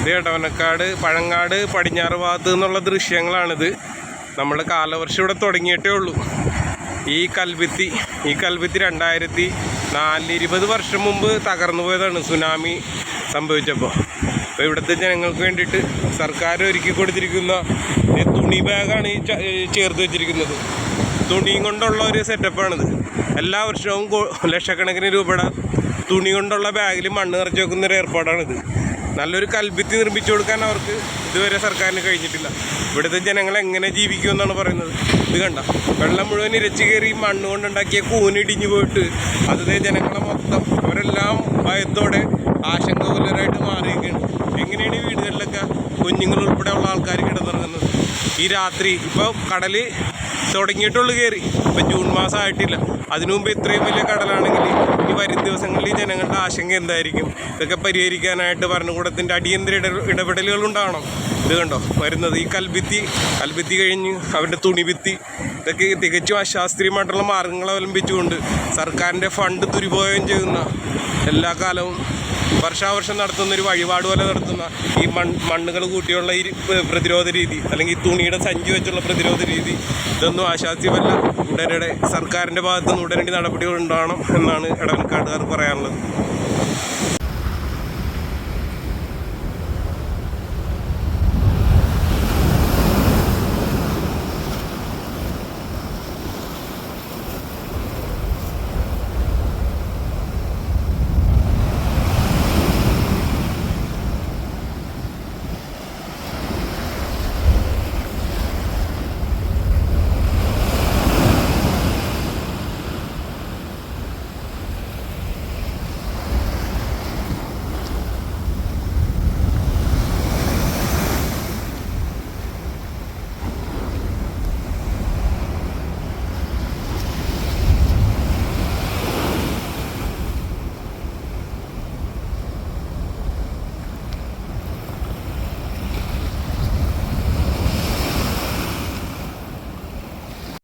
ഇത് എടവനക്കാട് പഴങ്ങാട് പടിഞ്ഞാറ് ഭാഗത്ത് നിന്നുള്ള ദൃശ്യങ്ങളാണിത്. നമ്മൾ കാലവർഷം ഇവിടെ തുടങ്ങിയിട്ടേ ഉള്ളൂ. ഈ കൽവിത്തി ഈ കൽവിത്തി രണ്ടായിരത്തി നാലിരുപത് വർഷം മുമ്പ് തകർന്നു പോയതാണ് സുനാമി സംഭവിച്ചപ്പോൾ അപ്പോൾ ഇവിടുത്തെ ജനങ്ങൾക്ക് വേണ്ടിയിട്ട് സർക്കാർ ഒരുക്കി കൊടുത്തിരിക്കുന്ന തുണി ബാഗാണ് ഈ ചേർത്ത് വെച്ചിരിക്കുന്നത്. തുണിയും കൊണ്ടുള്ള ഒരു സെറ്റപ്പാണിത്. എല്ലാ വർഷവും ലക്ഷക്കണക്കിന് രൂപയുടെ തുണി കൊണ്ടുള്ള ബാഗിൽ മണ്ണ് നിറച്ച് വെക്കുന്ന ഒരു ഏർപ്പാടാണിത്. നല്ലൊരു കൽഭിത്തി നിർമ്മിച്ചു കൊടുക്കാൻ അവർക്ക് ഇതുവരെ സർക്കാരിന് കഴിഞ്ഞിട്ടില്ല. ഇവിടുത്തെ ജനങ്ങൾ എങ്ങനെ ജീവിക്കുമെന്നാണ് പറയുന്നത്. ഇത് കണ്ട വെള്ളം മുഴുവൻ ഇരച്ചു കയറി മണ്ണ് കൊണ്ടുണ്ടാക്കിയ കൂനിടിഞ്ഞു പോയിട്ട് അതിലെ ജനങ്ങളെ മൊത്തം അവരെല്ലാം ഭയത്തോടെ ആശങ്കകുലരായിട്ട് മാറിയിരിക്കുകയാണ്. എങ്ങനെയാണ് ഈ വീടുകളിലൊക്കെ കുഞ്ഞുങ്ങൾ ഉൾപ്പെടെയുള്ള ആൾക്കാർ കിടന്നിറങ്ങുന്നത്? ഈ രാത്രി ഇപ്പോൾ കടൽ തുടങ്ങിയിട്ടുള്ളു കയറി ഇപ്പം ജൂൺ മാസം ആയിട്ടില്ല. അതിനു മുമ്പ് ഇത്രയും വലിയ കടലാണെങ്കിൽ ഈ വരും ദിവസങ്ങളിൽ ജനങ്ങളുടെ ആശങ്ക എന്തായിരിക്കും? ഇതൊക്കെ പരിഹരിക്കാനായിട്ട് ഭരണകൂടത്തിന്റെ അടിയന്തര ഇട ഇടപെടലുകൾ ഉണ്ടാവണം. ഇത് കണ്ടോ? വരുന്നത് ഈ കൽഭിത്തി കൽഭിത്തി കഴിഞ്ഞ് അവരുടെ തുണിഭിത്തി. ഇതൊക്കെ തികച്ചും അശാസ്ത്രീയമായിട്ടുള്ള മാർഗങ്ങൾ അവലംബിച്ചുകൊണ്ട് സർക്കാരിന്റെ ഫണ്ട് ദുരുപയോഗം ചെയ്യുന്ന എല്ലാ കാലവും വർഷാവർഷം നടത്തുന്ന ഒരു വഴിപാട് പോലെ നടത്തുന്ന ഈ മൺ മണ്ണുകൾ കൂട്ടിയുള്ള ഈ പ്രതിരോധ രീതി അല്ലെങ്കിൽ തുണിയുടെ സഞ്ചി വെച്ചുള്ള പ്രതിരോധ രീതി ഇതൊന്നും ആശാസ്യമല്ല. ഉടനടി സർക്കാരിന്റെ ഭാഗത്തുനിന്ന് ഉടനടി നടപടികൾ ഉണ്ടാവണം എന്നാണ് ഇടവനക്കാട്ടുകാർ പറയാനുള്ളത്.